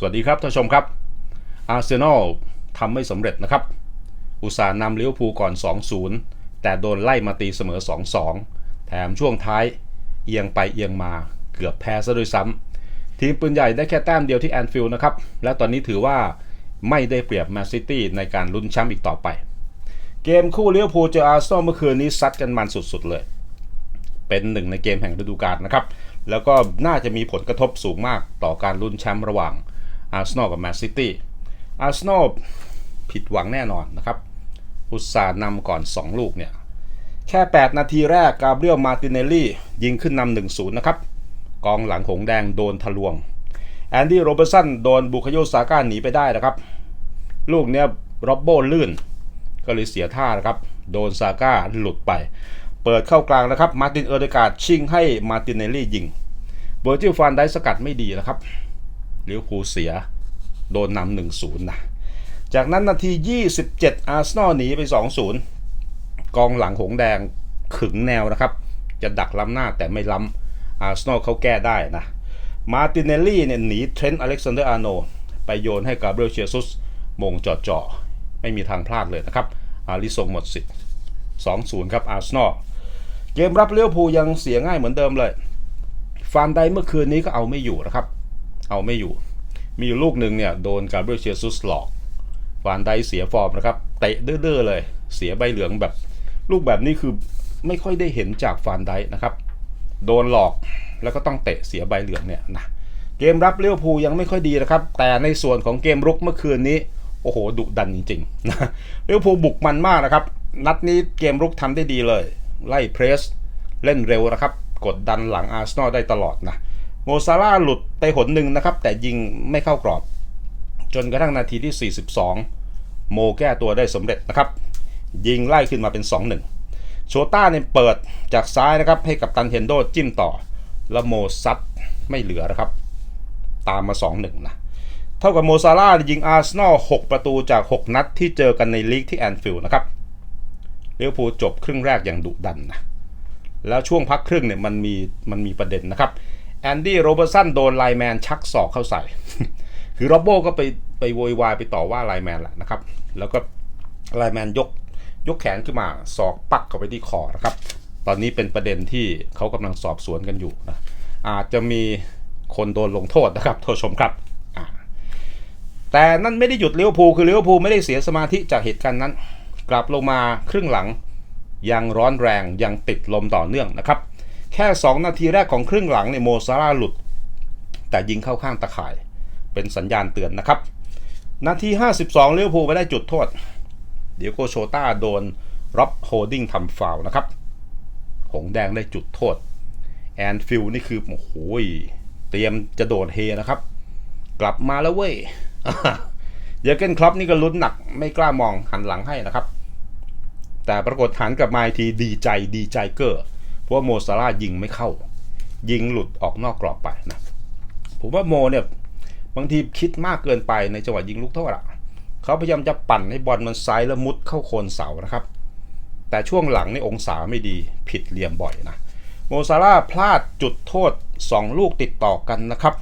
สวัสดีครับท่านผู้ชมครับ อาร์เซนอลทำไม่สำเร็จนะครับ อุตส่าห์นำลิเวอร์พูลก่อน 2-0 แต่โดนไล่มาตีเสมอ 2-2 แถมช่วงท้ายเอียงไปเอียงมาเกือบแพ้ซะด้วยซ้ำ ทีมปืนใหญ่ได้แค่แต้มเดียวที่แอนฟิลด์นะครับ และตอนนี้ถือว่าไม่ได้เปรียบแมนซิตี้ในการลุ้นแชมป์อีกต่อไป เกมคู่ลิเวอร์พูลเจออาร์เซนอลเมื่อคืนนี้ซัดกันมันสุดๆเลย เป็นหนึ่งในเกมแห่งฤดูกาลนะครับ แล้วก็น่าจะมีผลกระทบสูงมากต่อการลุ้นแชมป์ระหว่าง อาร์เซนอลกับแมนซิตี้อาร์เซนอลผิดหวังแน่นอนนะครับ อุตส่าห์นำก่อน 2 ลูกเนี่ย แค่ 8 นาทีแรกกาเบรียลมาติเนลลี่ยิงขึ้นนำ1 0 นะครับ กองหลังหงแดงโดนทะลวง แอนดี้โรเบอร์สันโดนบุคโยซาก้าหนีไปได้นะครับ ลูกเนี้ยร็อบโบลื่น ก็เลยเสียท่านะครับ โดนซาก้าหลุดไป เปิดเข้ากลางนะครับ มาร์ตินเออร์เดกาดชิงให้มาตินเนลลี่ยิงเบอร์จิลฟานได้สกัดไม่ดีนะครับ ลิเวอร์พูลเสีย โดนนำหนึ่งศูนย์นะจากนั้นนาที 27 อาร์เซนอลหนีไป 2-0 กองหลังหงแดงขึงแนวนะครับ จะดักล้ำหน้าแต่ไม่ล้ำอาร์เซนอลเขาแก้ได้นะ มาตินเนลลี่เนี่ยหนีเทรนต์อเล็กซานเดอร์อาร์โน ไปโยนให้กาเบรียลเชียซุสมงจ่อๆไม่มีทางพลาดเลยนะครับ อาริซงหมดสิทธิ์2-0 ครับอาร์เซนอล เกมรับเลี้ยวภูยังเสียง่ายเหมือนเดิมเลย ฟานไดเมื่อคืนนี้ก็เอาไม่อยู่นะครับ เอาไม่อยู่ มีอยู่ลูกหนึ่งเนี่ยโดนกาเบรียลเชียซุสหลอกฟานไดเสียฟอร์มนะครับเตะดื้อๆเลย เสียใบเหลืองแบบ ลูกแบบนี้คือไม่ค่อยได้เห็นจากฟานไดนะครับ โดนหลอกแล้วก็ต้องเตะเสียใบเหลืองเนี่ยนะเกมรับเลี้ยวภูยังไม่ค่อยดีนะครับ แต่ในส่วนของเกมรุกเมื่อคืนนี้โอ้โหดุดันจริงๆนะเลี้ยวภูบุกมันมากนะครับ นัดนี้เกมรุกทำได้ดีเลย ไล่เพรส เล่นเร็วนะครับ กดดันหลังอาร์เซนอลได้ตลอดนะ โมซาร่าหลุดไปหนหนึ่งนะครับ แต่ยิงไม่เข้ากรอบ จนกระทั่งนาทีที่ 42 โมแก้ตัวได้สำเร็จนะครับ ยิงไล่ขึ้นมาเป็น 2-1 โชต้าเนี่ยเปิดจากซ้ายนะครับ ให้กับตันเฮนโดจิ้มต่อ แล้วโมซัดไม่เหลือนะครับ ตามมา 2-1 นะ เท่ากับโมซาร่ายิงอาร์เซนอล6ประตูจาก 6 นัดที่เจอกันในลีกที่แอนฟิลด์นะครับลิเวพูจบครึ่งแรกอย่างดุดันนะแล้วช่วงพักครึ่งเนี่ยมันมีมันมีประเด็นนะครับ แอนดี้โรเบอร์สันโดนไลแมนชักศอกเข้าใส่ คือโรบโบก็ไปไปโวยวายไปต่อว่าไลแมนแหละนะครับ แล้วก็ไลแมนยกยกแขนขึ้นมาศอกปักเข้าไปที่คอนะครับ ตอนนี้เป็นประเด็นที่เขากำลังสอบสวนกันอยู่นะ อาจจะมีคนโดนลงโทษนะครับท่านผู้ชมครับ แต่นั่นไม่ได้หยุดเลิเวอร์พูคือเลิเวอร์พูไม่ได้เสียสมาธิจากเหตุการณ์นั้น กลับลงมาครึ่งหลังยังร้อนแรงยังติดลมต่อเนื่องนะครับ แค่ 2 นาทีแรกของครึ่งหลังในยโมซาร่าหลุด แต่ยิงเข้าข้างตะข่าย เป็นสัญญาณเตือนนะครับ นาที 52ลิเวอร์พูไปได้จุดโทษ เดี๋ยวโกโชต้าโดนร็อบโฮดิ้งทำฟาวนะครับ หงแดงได้จุดโทษ แอนฟิลนี่คือโอ้โหยเตรียมจะโดดเฮนะครับ กลับมาแล้วเว้ยเยอเกนคล็อปนี่ก็ลุ้นหนักไม่กล้ามองหันหลังให้นะครับ แต่ปรากฏหันกลับมาทีดีใจดีใจเกอร์ เพราะโมซาร่ายิงไม่เข้า ยิงหลุดออกนอกกรอบไปนะผมว่าโมเนี่ยบางทีคิดมากเกินไปในจังหวะยิงลูกโทษอะเขาพยายามจะปั่นให้บอลมันไซด์แล้วมุดเข้าโคนเสานะครับ แต่ช่วงหลังในองศาไม่ดีผิดเหลี่ยมบ่อยนะโมซาร่าพลาดจุดโทษ 2 ลูกติดต่อกันนะครับ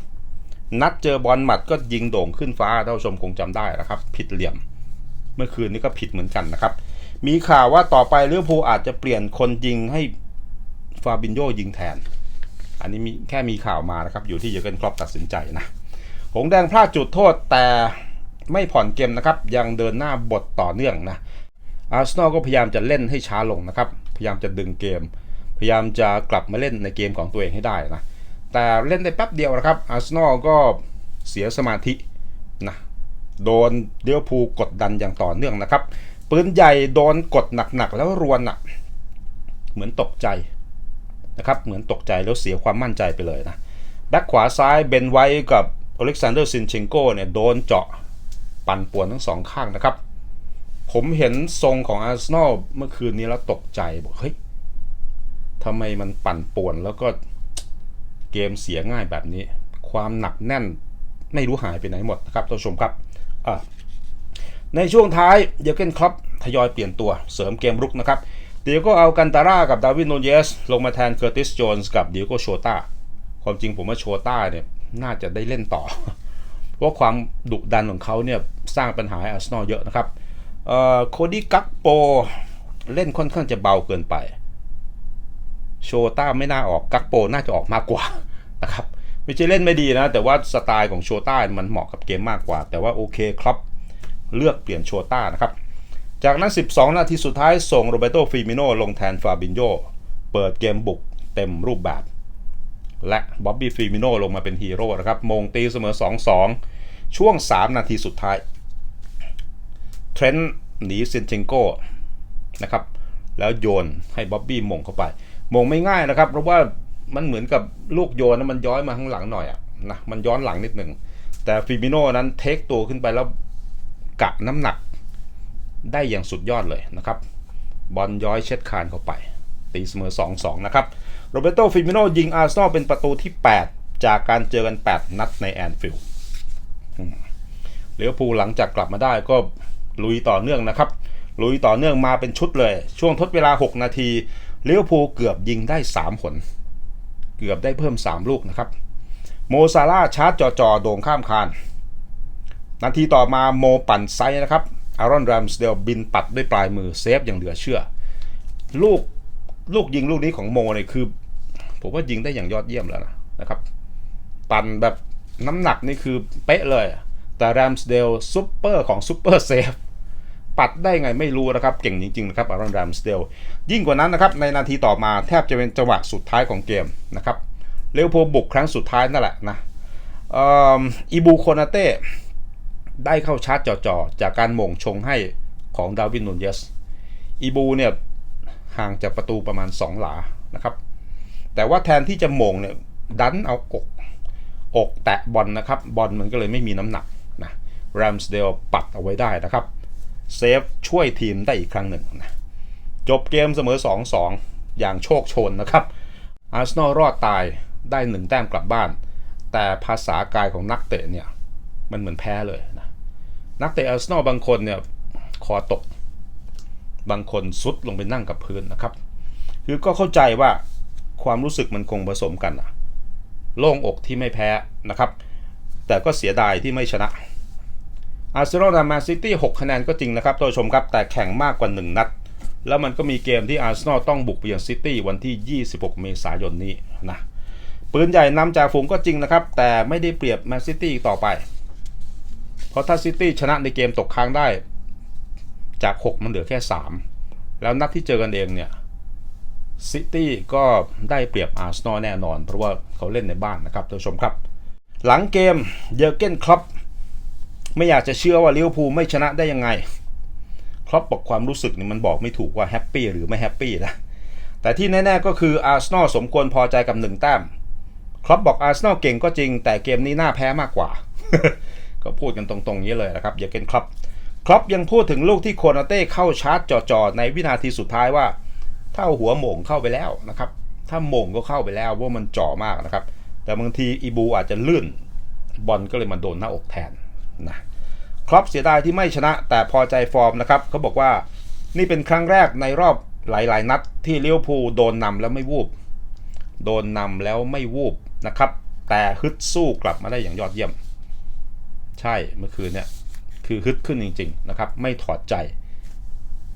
นัดเจอบอลหมัดก็ยิงโด่งขึ้นฟ้าท่านผู้ชมคงจำได้นะครับ ผิดเหลี่ยม เมื่อคืนนี้ก็ผิดเหมือนกันนะครับ มีข่าวว่าต่อไปลิเวอร์พูลอาจจะเปลี่ยนคนยิงให้ ฟาบินโยยิงแทน อันนี้มีแค่มีข่าวมานะครับ อยู่ที่เยอร์เกนครอปตัดสินใจนะ หงแดงพลาดจุดโทษแต่ไม่ผ่อนเกมนะครับ ยังเดินหน้าบทต่อเนื่องนะอาร์เซนอลก็พยายามจะเล่นให้ช้าลงนะครับ พยายามจะดึงเกม พยายามจะกลับมาเล่นในเกมของตัวเองให้ได้นะ แต่เล่นได้แป๊บเดียวนะครับอาร์เซนอลก็เสียสมาธินะโดนเลี้ยวภูกดดันอย่างต่อเนื่องนะครับปืนใหญ่โดนกดหนักๆแล้วรวนอะ เหมือนตกใจ นะครับเหมือนตกใจแล้วเสียความมั่นใจไปเลยนะแบ็คขวาซ้ายเบนไว้กับอเล็กซานเดอร์ซินเชนโกเนี่ยโดนเจาะปั่นป่วนทั้งสองข้างนะครับ ผมเห็นทรงของอาร์เซนอลเมื่อคืนนี้แล้วตกใจบอกเฮ้ยทำไมมันปั่นป่วนแล้วก็เกมเสียง่ายแบบนี้ ความหนักแน่นไม่รู้หายไปไหนหมดนะครับท่านผู้ชมครับในช่วงท้ายเยอเกนคล็อปทยอยเปลี่ยนตัวเสริมเกมรุกนะครับ เดียโกเอากันตาร่ากับดาวินโนเยส ลงมาแทนเคอร์ติสโจนส์กับเดียโกโชตาความจริงผมว่าโชต้าเนี่ยน่าจะได้เล่นต่อ เพราะความดุดันของเขาเนี่ยสร้างปัญหาให้อาร์เซนอลเยอะนะครับโคดี้กักโปเล่นค่อนข้างจะเบาเกินไป โชต้าไม่น่าออกกักโปน่าจะออกมากกว่านะครับไม่ใช่เล่นไม่ดีนะ แต่ว่าสไตล์ของโชต้ามันเหมาะกับเกมมากกว่า แต่ว่าโอเคครับ เลือกเปลี่ยนโชต้านะครับ จากนั้น 12 นาทีสุดท้ายส่งโรเบโตฟิมิโนลงแทนฟาบินโยเปิดเกมบุกเต็มรูปแบบ และบ๊อบบี้ฟิมิโนลงมาเป็นฮีโร่นะครับมงตีเสมอ 2-2 ช่วง 3 นาทีสุดท้ายเทรนต์หนีเซนเชนโกนะครับแล้วโยนให้บ๊อบบี้มงเข้าไป มงไม่ง่ายนะครับ เพราะว่ามันเหมือนกับลูกโยนนะมันย้อยมาข้างหลังหน่อยอะนะมันย้อนหลังนิดหนึ่ง แต่ฟิมิโนนั้นเทคตัวขึ้นไปแล้วกะน้ำหนัก ได้อย่างสุดยอดเลยนะครับบอลย้อยเช็ดคานเข้าไป ตีเสมอ 2-2 นะครับ โรเบโตฟิมิโนยิงอาร์เซนอลเป็นประตูที่ 8 จากการเจอกัน 8 นัดในแอนฟิลด์เลี้ยวภูหลังจากกลับมาได้ก็ลุยต่อเนื่องนะครับ ลุยต่อเนื่องมาเป็นชุดเลย ช่วงทดเวลา 6 นาทีเลี้ยวภูเกือบยิงได้ 3 ผล เกือบได้เพิ่ม 3 ลูกนะครับ โมซาร่าชาร์จจอๆโด่งข้ามคาน นาทีต่อมาโมปั่นไซนะครับ อารอนแรมสเดลบินปัดด้วยปลายมือเซฟอย่างเหลือเชื่อ ลูกลูกยิงลูกนี้ของโมเนี่ยคือ ผมว่ายิงได้อย่างยอดเยี่ยมแล้วนะนะครับ ปั่นแบบน้ำหนักนี่คือเป๊ะเลย แต่แรมสเดลซูเปอร์ของซูเปอร์เซฟปัดได้ไงไม่รู้นะครับ เก่งจริงๆนะครับอารอนแรมสเดลยิ่งกว่านั้นนะครับ ในนาทีต่อมาแทบจะเป็นจังหวะสุดท้ายของเกมนะครับเลวโพบุกครั้งสุดท้ายนั่นแหละนะอีบูโคนาเต้ ได้เข้าชาร์จจ่อๆ จากการหม่งชงให้ของดาวินนูนเยสอีบูเนี่ยห่างจากประตูประมาณ 2 หลานะครับ แต่ว่าแทนที่จะหม่งเนี่ยดันเอาอกอกแตะบอลนะครับ บอลมันก็เลยไม่มีน้ำหนักนะแรมสเดลปัดเอาไว้ได้นะครับเซฟช่วยทีมได้อีกครั้งหนึ่งนะจบเกมเสมอ 2-2 อย่างโชคชนนะครับอาร์เซนอลรอดตายได้หนึ่งแต้มกลับบ้าน แต่ภาษากายของนักเตะเนี่ย มันเหมือนแพ้เลย นักเตะอาร์เซนอลบางคนเนี่ยคอตก บางคนซุดลงไปนั่งกับพื้นนะครับ คือก็เข้าใจว่าความรู้สึกมันคงผสมกันอะโล่งอกที่ไม่แพ้นะครับ แต่ก็เสียดายที่ไม่ชนะอาร์เซนอลนำแมนซิตี้6คะแนนก็จริงนะครับท่านผู้ชมครับ แต่แข่งมากกว่า 1 นัด แล้วมันก็มีเกมที่อาร์เซนอลต้องบุกไปยังซิตี้วันที่ 26 เมษายนนี้นะปืนใหญ่นำจากฝูงก็จริงนะครับ แต่ไม่ได้เปรียบแมนซิตี้ต่อไป ราะถ้าซิตี้ชนะในเกมตกค้างได้ จาก 6 มันเหลือแค่ 3 แล้วนัดที่เจอกันเองเนี่ยซิตี้ก็ได้เปรียบอาร์เซนอลแน่นอน เพราะว่าเขาเล่นในบ้านนะครับท่านผู้ชมครับ หลังเกมเยอร์เกนครอปไม่อยากจะเชื่อว่าลิเวอร์พูลไม่ชนะได้ยังไงครอปบอกความรู้สึกนี่มันบอกไม่ถูกว่าแฮปปี้หรือไม่แฮปปี้นะแต่ที่แน่ๆก็คืออาร์เซนอลสมควรพอใจกับหนึ่งแต้มครอปบอกอาร์เซนอลเก่งก็จริง แต่เกมนี้น่าแพ้มากกว่า ก็พูดกันตรงๆนี้เลยนะครับเยอร์เกนครอปครอปยังพูดถึงลูกที่โคนาเต้เข้าชาร์จจ่อๆในวินาทีสุดท้ายว่าถ้าหัวหม่งเข้าไปแล้วนะครับ ถ้าหม่งก็เข้าไปแล้วว่ามันจ่อมากนะครับ แต่บางทีอีบูอาจจะลื่นบอลก็เลยมาโดนหน้าอกแทนนะครอปเสียดายที่ไม่ชนะแต่พอใจฟอร์มนะครับเขาบอกว่านี่เป็นครั้งแรกในรอบหลาย ๆ นัดที่เลิเวพูโดนนำแล้วไม่วูบ โดนนำแล้วไม่วูบนะครับ แต่ฮึดสู้กลับมาได้อย่างยอดเยี่ยม ใช่เมื่อคืนเนี่ยคือฮึดขึ้นจริงๆนะครับไม่ถอดใจ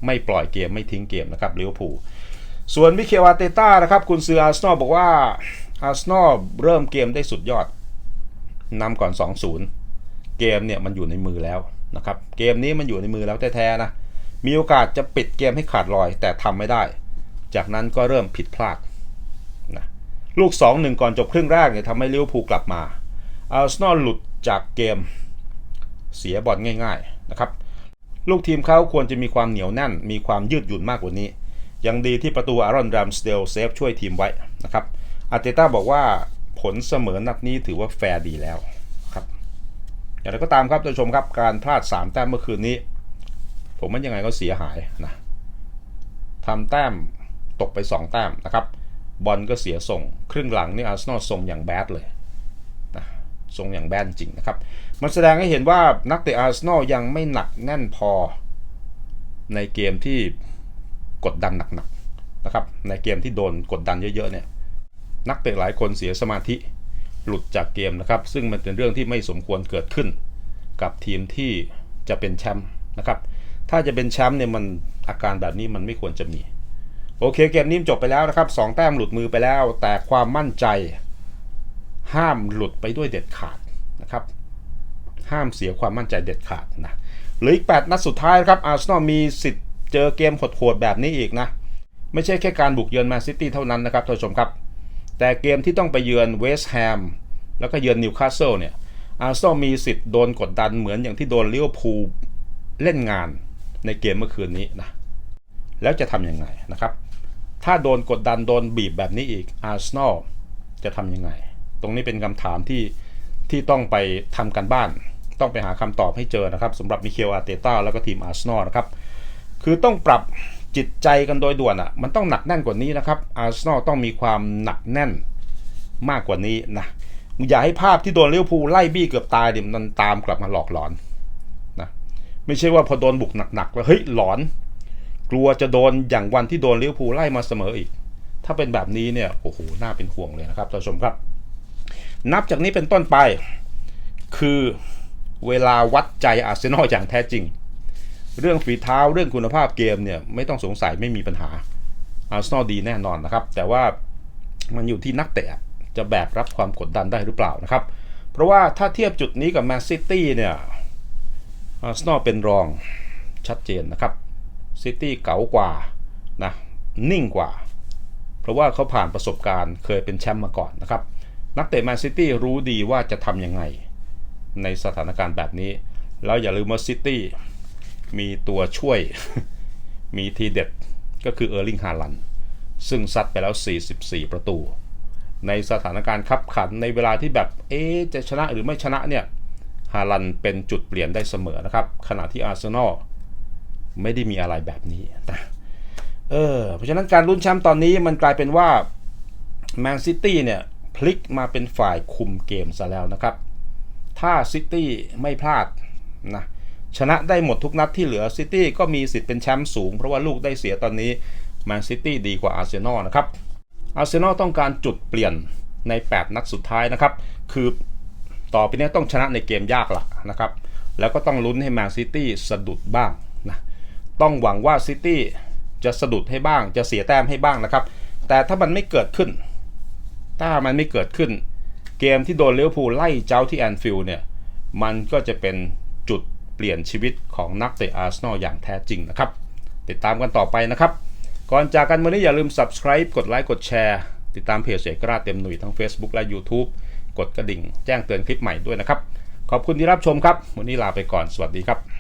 ไม่ปล่อยเกมไม่ทิ้งเกมนะครับลิเวอร์พูลส่วนมิเคลอาร์เตต้านะครับคุณซืออาร์ซนอลบอกว่าอาร์ซนอลเริ่มเกมได้สุดยอดนำก่อน 2-0 เกมเนี่ยมันอยู่ในมือแล้วนะครับเกมนี้มันอยู่ในมือแล้วแท้ๆนะมีโอกาสจะปิดเกมให้ขาดลอย แต่ทำไม่ได้ จากนั้นก็เริ่มผิดพลาดนะลูก 2-1 ก่อนจบครึ่งแรกเนี่ยทำให้ลิเวอร์พูลกลับมาอาร์ซนอลหลุดจากเกม เสียบอลง่าย ๆนะครับ ลูกทีมเขาควรจะมีความเหนียวแน่น มีความยืดหยุ่นมากกว่านี้ ยังดีที่ประตูอารอนแรมสเดลเซฟช่วยทีมไว้นะครับอาร์เตต้าบอกว่าผลเสมอนัดนี้ถือว่าแฟร์ดีแล้วครับอย่างไรก็ตามครับท่านผู้ชมครับการพลาด 3 แต้มเมื่อคืนนี้ ผมมันยังไงก็เสียหายนะทำแต้มตกไป 2 แต้มนะครับบอลก็เสียส่ง ครึ่งหลังนี่อาร์เซนอลส่งอย่างแบดเลยนะส่งอย่างแบดจริงนะครับ มันแสดงให้เห็นว่านักเตะอาร์เซนอลยังไม่หนักแน่นพอ ในเกมที่กดดันหนักๆนะครับ ในเกมที่โดนกดดันเยอะๆเนี่ย นักเตะหลายคนเสียสมาธิหลุดจากเกมนะครับ ซึ่งมันเป็นเรื่องที่ไม่สมควรเกิดขึ้น กับทีมที่จะเป็นแชมป์นะครับ ถ้าจะเป็นแชมป์เนี่ยมันอาการแบบนี้มันไม่ควรจะมี โอเคเกมนี้จบไปแล้วนะครับสองแต้มหลุดมือไปแล้ว แต่ความมั่นใจ ห้ามหลุดไปด้วยเด็ดขาดนะครับ ห้ามเสียความมั่นใจเด็ดขาดนะหลืออีก 8 นัดสุดท้ายครับอาร์เซนอลมีสิทธิ์เจอเกมโหดๆแบบนี้อีกนะ ไม่ใช่แค่การบุกเยือนแมนซิตี้เท่านั้นนะครับท่านผู้ชมครับ แต่เกมที่ต้องไปเยือนเวสต์แฮมแล้วก็เยือนนิวคาสเซิลเนี่ยอาร์เซนอลมีสิทธิ์โดนกดดันเหมือนอย่างที่โดนลิเวอร์พูลเล่นงานในเกมเมื่อคืนนี้นะแล้วจะทำยังไงนะครับ ถ้าโดนกดดันโดนบีบแบบนี้อีกอาร์เซนอลจะทำยังไง ตรงนี้เป็นคำถามที่ที่ต้องไปทำกันบ้าน ต้องไปหาคำตอบให้เจอนะครับสำหรับมิเคลอาร์เตต้าแล้วก็ทีมอาร์เซนอลนะครับคือต้องปรับจิตใจกันโดยด่วนอะ่ะมันต้องหนักแน่นกว่านี้นะครับอาร์เซนอลต้องมีความหนักแน่นมากกว่านี้นะอย่าให้ภาพที่โดนเลิเวอร์พูลไล่บี้เกือบตายเดี๋ยวมันตามกลับมาหลอกหลอนนะไม่ใช่ว่าพอโดนบุกหนักๆแล้วเฮ้ยหลอน กลัวจะโดนอย่างวันที่โดนเลิเวอร์พูลไล่มาเสมออีก ถ้าเป็นแบบนี้เนี่ยโอ้โหน่าเป็นห่วงเลยนะครับท่านผู้ชมครับ นับจากนี้เป็นต้นไปคือ เวลาวัดใจอาร์เซนอลอย่างแท้จริง เรื่องฝีเท้าเรื่องคุณภาพเกมเนี่ยไม่ต้องสงสัยไม่มีปัญหาอาร์เซนอลดีแน่นอนนะครับ แต่ว่ามันอยู่ที่นักเตะจะแบกรับความกดดันได้หรือเปล่านะครับ เพราะว่าถ้าเทียบจุดนี้กับแมนซิตี้เนี่ยอาร์เซนอลเป็นรองชัดเจนนะครับซิตี้เก๋ากว่านะนิ่งกว่า เพราะว่าเขาผ่านประสบการณ์เคยเป็นแชมป์มาก่อนนะครับ นักเตะแมนซิตี้รู้ดีว่าจะทำยังไง ในสถานการณ์แบบนี้ แล้วอย่าลืมว่าซิตี้มีตัวช่วยมีทีเด็ดก็คือเออร์ลิงฮาลันซึ่งซัดไปแล้ว 44 ประตู ในสถานการณ์คับขันในเวลาที่แบบ เอ๊จะชนะหรือไม่ชนะเนี่ยฮาลันเป็นจุดเปลี่ยนได้เสมอนะครับ ขณะที่อาร์เซนอลไม่ได้มีอะไรแบบนี้นะเออเพราะฉะนั้นการลุ้นแชมป์ตอนนี้มันกลายเป็นว่าแมนซิตี้เนี่ยพลิกมาเป็นฝ่ายคุมเกมซะแล้วนะครับ ถ้าซิตี้ไม่พลาดนะชนะได้หมดทุกนัดที่เหลือซิตี้ก็มีสิทธิ์เป็นแชมป์สูง เพราะว่าลูกได้เสียตอนนี้แมนซิตี้ดีกว่าอาร์เซนอลนะครับอาร์เซนอลต้องการจุดเปลี่ยนใน 8 นัดสุดท้ายนะครับ คือต่อไปนี้ต้องชนะในเกมยากละนะครับ แล้วก็ต้องลุ้นให้แมนซิตี้สะดุดบ้างนะต้องหวังว่าซิตี้จะสะดุดให้บ้าง จะเสียแต้มให้บ้างนะครับ แต่ถ้ามันไม่เกิดขึ้น ถ้ามันไม่เกิดขึ้น เกมที่โดนเลิเวอร์พูลไล่เจ้าที่แอนฟิลด์เนี่ย มันก็จะเป็นจุดเปลี่ยนชีวิตของนักเตะอาร์เซนอลอย่างแท้จริงนะครับ ติดตามกันต่อไปนะครับ ก่อนจากกันวันนี้อย่าลืม subscribe กดไลค์กดแชร์ ติดตามเพจเอกราเต็มหนุ่ยทั้ง Facebook และ YouTube กดกระดิ่ง แจ้งเตือนคลิปใหม่ด้วยนะครับ ขอบคุณที่รับชมครับ วันนี้ลาไปก่อนสวัสดีครับ